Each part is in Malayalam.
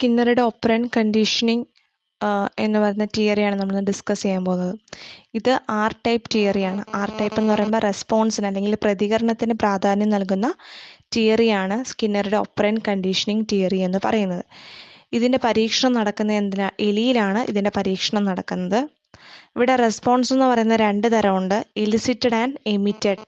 സ്കിന്നറുടെ ഒപ്പറൻ കണ്ടീഷനിങ് എന്ന് പറയുന്ന തിയറിയാണ് നമ്മൾ ഡിസ്കസ് ചെയ്യാൻ പോകുന്നത്. ഇത് ആർ ടൈപ്പ് തിയറിയാണ് ആർ ടൈപ്പ് എന്ന് പറയുമ്പോൾ റെസ്പോൺസിന് അല്ലെങ്കിൽ പ്രതികരണത്തിന് പ്രാധാന്യം നൽകുന്ന തിയറിയാണ് സ്കിന്നറുടെ ഒപ്പറൻ കണ്ടീഷനിങ് തിയറി എന്ന് പറയുന്നത്. ഇതിന്റെ പരീക്ഷണം നടക്കുന്നത് എന്തിനാ? എലിയിലാണ് ഇതിന്റെ പരീക്ഷണം നടക്കുന്നത്. ഇവിടെ റെസ്പോൺസ് എന്ന് പറയുന്ന രണ്ട് തരമുണ്ട്. Elicited and emitted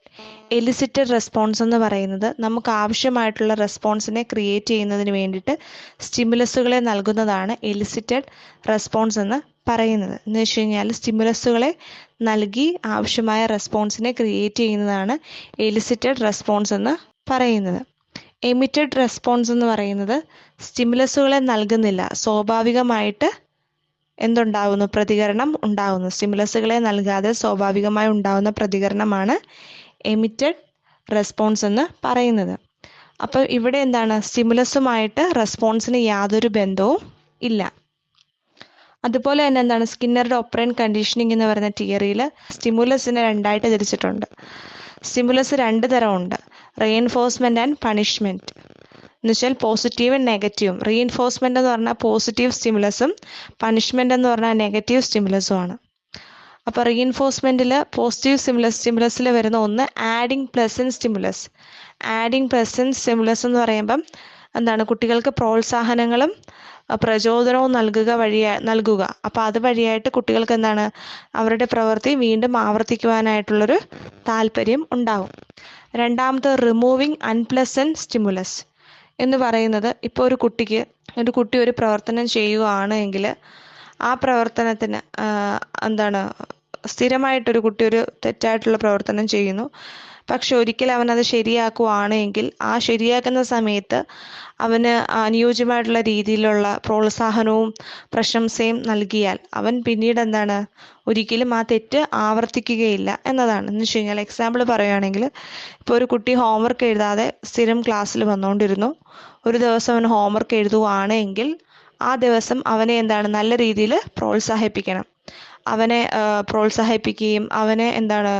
elicited response എന്ന് പറയുന്നത് നമുക്ക് ആവശ്യമായിട്ടുള്ള റെസ്പോൺസിനെ ക്രിയേറ്റ് ചെയ്യുന്നതിന് വേണ്ടിയിട്ട് സ്റ്റിമുലസുകളെ നൽകുന്നതാണ് എലിസിറ്റഡ് റെസ്പോൺസ് എന്ന് പറയുന്നത്. എന്ന് വെച്ച് കഴിഞ്ഞാൽ സ്റ്റിമുലസുകളെ നൽകി ആവശ്യമായ റെസ്പോൺസിനെ ക്രിയേറ്റ് ചെയ്യുന്നതാണ് എലിസിറ്റഡ് റെസ്പോൺസ് എന്ന് പറയുന്നത്. എമിറ്റഡ് റെസ്പോൺസ് എന്ന് പറയുന്നത് സ്റ്റിമുലസുകളെ നൽകുന്നില്ല. സ്വാഭാവികമായിട്ട് എന്തുണ്ടാവുന്നു? പ്രതികരണം ഉണ്ടാവുന്നു. സ്റ്റിമുലസുകളെ നൽകാതെ സ്വാഭാവികമായി ഉണ്ടാവുന്ന പ്രതികരണമാണ് എമിറ്റഡ് റെസ്പോൺസ് എന്ന് പറയുന്നത്. അപ്പോൾ ഇവിടെ എന്താണ്? സ്റ്റിമുലസുമായിട്ട് റെസ്പോൺസിന് യാതൊരു ബന്ധവും ഇല്ല. അതുപോലെ തന്നെ എന്താണ്? സ്കിന്നറുടെ ഒപ്പറൻ കണ്ടീഷനിങ് എന്ന് പറയുന്ന തിയറിയിൽ സ്റ്റിമുലസിനെ രണ്ടായിട്ട് തിരിച്ചിട്ടുണ്ട്. സ്റ്റിമുലസ് രണ്ട് തരമുണ്ട്. Reinforcement and punishment. എന്ന് വെച്ചാൽ പോസിറ്റീവും നെഗറ്റീവും റീഎൻഫോഴ്സ്മെന്റ് എന്ന് പറഞ്ഞാൽ പോസിറ്റീവ് സ്റ്റിമുലസും പണിഷ്മെന്റ് എന്ന് പറഞ്ഞാൽ നെഗറ്റീവ് സ്റ്റിമുലസും ആണ്. അപ്പോൾ റീഎൻഫോഴ്സ്മെന്റിൽ പോസിറ്റീവ് സ്റ്റിമുലസ് സ്റ്റിമുലസിൽ വരുന്ന ഒന്ന് adding pleasant stimulus adding pleasant stimulus എന്ന് പറയുമ്പം എന്താണ്? കുട്ടികൾക്ക് പ്രോത്സാഹനങ്ങളും പ്രചോദനവും നൽകുക വഴിയാ നൽകുക. അപ്പോൾ അത് വഴിയായിട്ട് കുട്ടികൾക്ക് എന്താണ്? അവരുടെ പ്രവൃത്തി വീണ്ടും ആവർത്തിക്കുവാനായിട്ടുള്ളൊരു താല്പര്യം ഉണ്ടാവും. രണ്ടാമത് റിമൂവിങ് അൺപ്ലസന്റ് സ്റ്റിമുലസ് എന്ന് പറയുന്നത് ഇപ്പോൾ ഒരു കുട്ടിക്ക് ഒരു കുട്ടി ഒരു പ്രവർത്തനം ചെയ്യുകയാണ് എങ്കിൽ ആ പ്രവർത്തനത്തിന് എന്താണ് സ്ഥിരമായിട്ടൊരു കുട്ടി ഒരു തെറ്റായിട്ടുള്ള പ്രവർത്തനം ചെയ്യുന്നു. പക്ഷെ ഒരിക്കൽ അവൻ അത് ശരിയാക്കുവാണ് എങ്കിൽ ആ ശരിയാക്കുന്ന സമയത്ത് അവന് അനുയോജ്യമായിട്ടുള്ള രീതിയിലുള്ള പ്രോത്സാഹനവും പ്രശംസയും നൽകിയാൽ അവൻ പിന്നീട് എന്താണ്? ഒരിക്കലും ആ തെറ്റ് ആവർത്തിക്കുകയില്ല എന്നതാണ്. എന്ന് വെച്ച് കഴിഞ്ഞാൽ എക്സാമ്പിൾ പറയുകയാണെങ്കിൽ ഇപ്പോൾ ഒരു കുട്ടി ഹോംവർക്ക് എഴുതാതെ സ്ഥിരം ക്ലാസ്സിൽ വന്നുകൊണ്ടിരുന്നു. ഒരു ദിവസം അവൻ ഹോംവർക്ക് എഴുതുവാണ് എങ്കിൽ ആ ദിവസം അവനെ എന്താണ്? നല്ല രീതിയിൽ പ്രോത്സാഹിപ്പിക്കണം. അവനെ പ്രോത്സാഹിപ്പിക്കുകയും അവനെ എന്താണ്?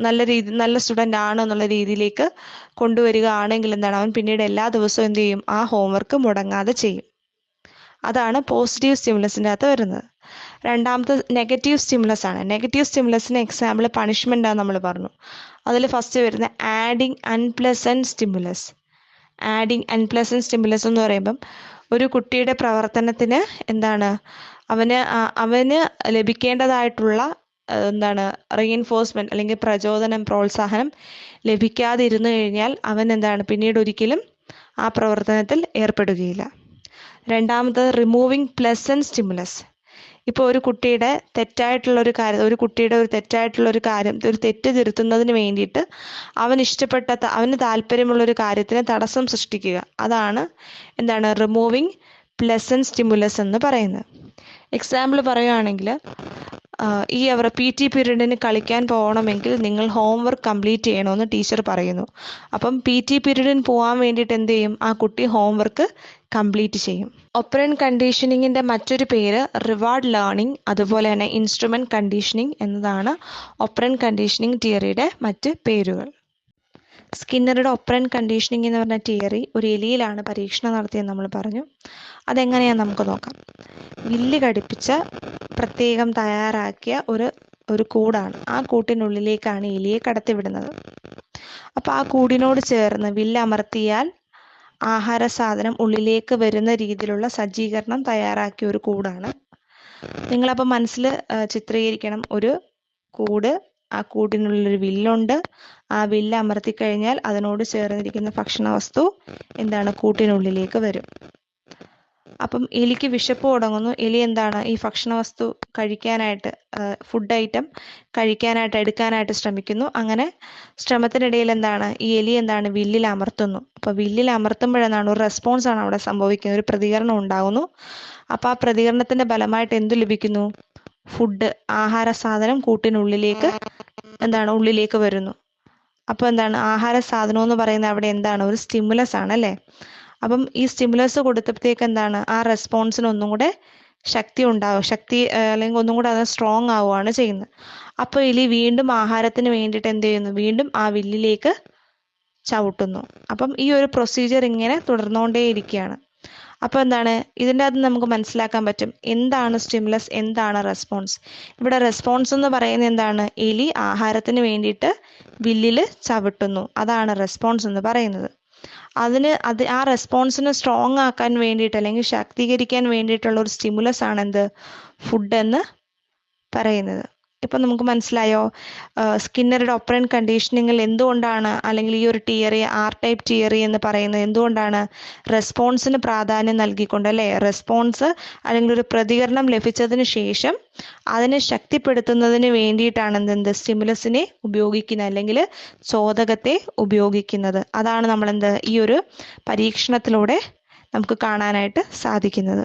നല്ല രീതി നല്ല സ്റ്റുഡന്റ് ആണ് എന്നുള്ള രീതിയിലേക്ക് കൊണ്ടുവരിക ആണെങ്കിൽ എന്താണ് അവൻ പിന്നീട് എല്ലാ ദിവസവും എന്ത് ചെയ്യും? ആ ഹോംവർക്ക് മുടങ്ങാതെ ചെയ്യും. അതാണ് പോസിറ്റീവ് സ്റ്റിമുലസിന്റെ അകത്ത് വരുന്നത്. രണ്ടാമത്തെ നെഗറ്റീവ് സ്റ്റിമുലസ് ആണ്. നെഗറ്റീവ് സ്റ്റിമുലസിന് എക്സാമ്പിൾ പണിഷ്മെന്റ് ആണ് നമ്മൾ പറഞ്ഞു. അതിൽ ഫസ്റ്റ് വരുന്ന adding unpleasant stimulus adding unpleasant stimulus എന്ന് പറയുമ്പം ഒരു കുട്ടിയുടെ പ്രവർത്തനത്തിന് എന്താണ്? അവന് അവന് ലഭിക്കേണ്ടതായിട്ടുള്ള എന്താണ് റീഎൻഫോഴ്സ്മെന്റ് അല്ലെങ്കിൽ പ്രചോദനം പ്രോത്സാഹനം ലഭിക്കാതിരുന്നു കഴിഞ്ഞാൽ അവൻ എന്താണ് പിന്നീട് ഒരിക്കലും ആ പ്രവർത്തനത്തിൽ ഏർപ്പെടുകയില്ല. രണ്ടാമത് റിമൂവിങ് പ്ലസന്റ് സ്റ്റിമുലസ് ഇപ്പോൾ ഒരു കുട്ടിയുടെ തെറ്റായിട്ടുള്ള ഒരു കാര്യം ഒരു കുട്ടിയുടെ ഒരു തെറ്റായിട്ടുള്ള ഒരു കാര്യം ഒരു തെറ്റ് തിരുത്തുന്നതിന് വേണ്ടിയിട്ട് അവൻ ഇഷ്ടപ്പെട്ട അവന് താല്പര്യമുള്ള ഒരു കാര്യത്തിന് തടസ്സം സൃഷ്ടിക്കുക. അതാണ് എന്താണ് റിമൂവിങ് പ്ലസന്റ് സ്റ്റിമുലസ് എന്ന് പറയുന്നത്. എക്സാമ്പിൾ പറയുകയാണെങ്കിൽ ഈ അവർ പി ടി പീരീഡിന് കളിക്കാൻ പോകണമെങ്കിൽ നിങ്ങൾ ഹോംവർക്ക് കംപ്ലീറ്റ് ചെയ്യണമെന്ന് ടീച്ചർ പറയുന്നു. അപ്പം പി ടി പീരീഡിന് പോകാൻ വേണ്ടിയിട്ട് എന്ത് ചെയ്യും? ആ കുട്ടി ഹോംവർക്ക് കംപ്ലീറ്റ് ചെയ്യും. ഒപ്പറൻ കണ്ടീഷനിങ്ങിന്റെ മറ്റൊരു പേര് റിവാർഡ് ലേണിംഗ് അതുപോലെ തന്നെ ഇൻസ്ട്രുമെന്റ് കണ്ടീഷനിങ് എന്നതാണ് ഒപ്പറൻ കണ്ടീഷനിങ് തിയറിയുടെ മറ്റ് പേരുകൾ. സ്കിന്നറുടെ ഒപ്പറൻ കണ്ടീഷനിങ് എന്ന് പറഞ്ഞ തിയറി ഒരു എലിയിലാണ് പരീക്ഷണം നടത്തിയെന്ന് നമ്മൾ പറഞ്ഞു. അതെങ്ങനെയാന്ന് നമുക്ക് നോക്കാം. വില്ല് ഘടിപ്പിച്ച പ്രത്യേകം തയ്യാറാക്കിയ ഒരു ഒരു കൂടാണ്. ആ കൂട്ടിനുള്ളിലേക്കാണ് എലിയെ കടത്തിവിടുന്നത്. അപ്പോൾ ആ കൂടിനോട് ചേർന്ന് വില്ല് അമർത്തിയാൽ ആഹാര സാധനം ഉള്ളിലേക്ക് വരുന്ന രീതിയിലുള്ള സജ്ജീകരണം തയ്യാറാക്കിയ ഒരു കൂടാണ്. നിങ്ങളപ്പോൾ മനസ്സിൽ ചിത്രീകരിക്കണം. ഒരു കൂട് ആ കൂടിനുള്ളിൽ ഒരു വില്ലുണ്ട്. ആ വില്ല് അമർത്തി കഴിഞ്ഞാൽ അതിനോട് ചേർന്നിരിക്കുന്ന ഭക്ഷണ വസ്തു എന്താണ് കൂട്ടിനുള്ളിലേക്ക് വരും. അപ്പം എലിക്ക് വിശപ്പ് തുടങ്ങുന്നു. എലി എന്താണ് ഈ ഭക്ഷണ വസ്തു കഴിക്കാനായിട്ട് ഫുഡ് ഐറ്റം കഴിക്കാനായിട്ട് എടുക്കാനായിട്ട് ശ്രമിക്കുന്നു. അങ്ങനെ ശ്രമത്തിനിടയിൽ എന്താണ് ഈ എലി എന്താണ് വില്ലിൽ അമർത്തുന്നു. അപ്പൊ വില്ലിൽ അമർത്തുമ്പോഴെന്താണ് ഒരു റെസ്പോൺസ് ആണ് അവിടെ സംഭവിക്കുന്നത്. ഒരു പ്രതികരണം ഉണ്ടാകുന്നു അപ്പൊ ആ പ്രതികരണത്തിന്റെ ഫലമായിട്ട് എന്തു ലഭിക്കുന്നു? ഫുഡ് ആഹാര സാധനം കൂട്ടിനുള്ളിലേക്ക് എന്താണ് ഉള്ളിലേക്ക് വരുന്നു. അപ്പോൾ എന്താണ് ആഹാര സാധനം എന്ന് പറയുന്നത് അവിടെ എന്താണ്? ഒരു സ്റ്റിമുലസ് ആണ് അല്ലേ? അപ്പം ഈ സ്റ്റിമുലസ് കൊടുത്തപ്പോഴത്തേക്ക് എന്താണ്? ആ റെസ്പോൺസിന് ഒന്നും കൂടെ ശക്തി ഉണ്ടാവും. ശക്തി അല്ലെങ്കിൽ ഒന്നും കൂടെ അത് സ്ട്രോങ് ആവുകയാണ് ചെയ്യുന്നത്. അപ്പോൾ എലി വീണ്ടും ആഹാരത്തിന് വേണ്ടിയിട്ട് എന്ത് ചെയ്യുന്നു? വീണ്ടും ആ വില്ലിലേക്ക് ചവിട്ടുന്നു. അപ്പം ഈ ഒരു പ്രൊസീജിയർ ഇങ്ങനെ തുടർന്നുകൊണ്ടേയിരിക്കുകയാണ്. അപ്പോൾ എന്താണ്? ഇതിന്റെ അകത്ത് നമുക്ക് മനസ്സിലാക്കാൻ പറ്റും എന്താണ് സ്റ്റിമുലസ് എന്താണ് റെസ്പോൺസ് ഇവിടെ റെസ്പോൺസ് എന്ന് പറയുന്നത് എന്താണ്? എലി ആഹാരത്തിന് വേണ്ടിയിട്ട് വില്ലിൽ ചവിട്ടുന്നു. അതാണ് റെസ്പോൺസ് എന്ന് പറയുന്നത്. അതിന് അത് ആ റെസ്പോൺസിനെ സ്ട്രോങ് ആക്കാൻ വേണ്ടിയിട്ട് അല്ലെങ്കിൽ ശാക്തീകരിക്കാൻ വേണ്ടിയിട്ടുള്ള ഒരു സ്റ്റിമുലസ് ആണ് എന്ത് ഫുഡ് എന്ന് പറയുന്നത്. ഇപ്പം നമുക്ക് മനസ്സിലായോ സ്കിന്നറുടെ ഒപ്പറൻ കണ്ടീഷനിങ്ങിൽ എന്തുകൊണ്ടാണ് അല്ലെങ്കിൽ ഈ ഒരു തിയറി ആർ ടൈപ്പ് തിയറി എന്ന് പറയുന്നത് എന്തുകൊണ്ടാണ് റെസ്പോൺസിന് പ്രാധാന്യം നൽകിക്കൊണ്ട് അല്ലേ? റെസ്പോൺസ് അല്ലെങ്കിൽ ഒരു പ്രതികരണം ലഭിച്ചതിന് ശേഷം അതിനെ ശക്തിപ്പെടുത്തുന്നതിന് വേണ്ടിയിട്ടാണ് എന്തെന്ത് സ്റ്റിമുലസിനെ ഉപയോഗിക്കുന്നത് അല്ലെങ്കിൽ ചോദകത്തെ ഉപയോഗിക്കുന്നത്. അതാണ് നമ്മൾ എന്ത് ഈ ഒരു പരീക്ഷണത്തിലൂടെ നമുക്ക് കാണാനായിട്ട് സാധിക്കുന്നത്.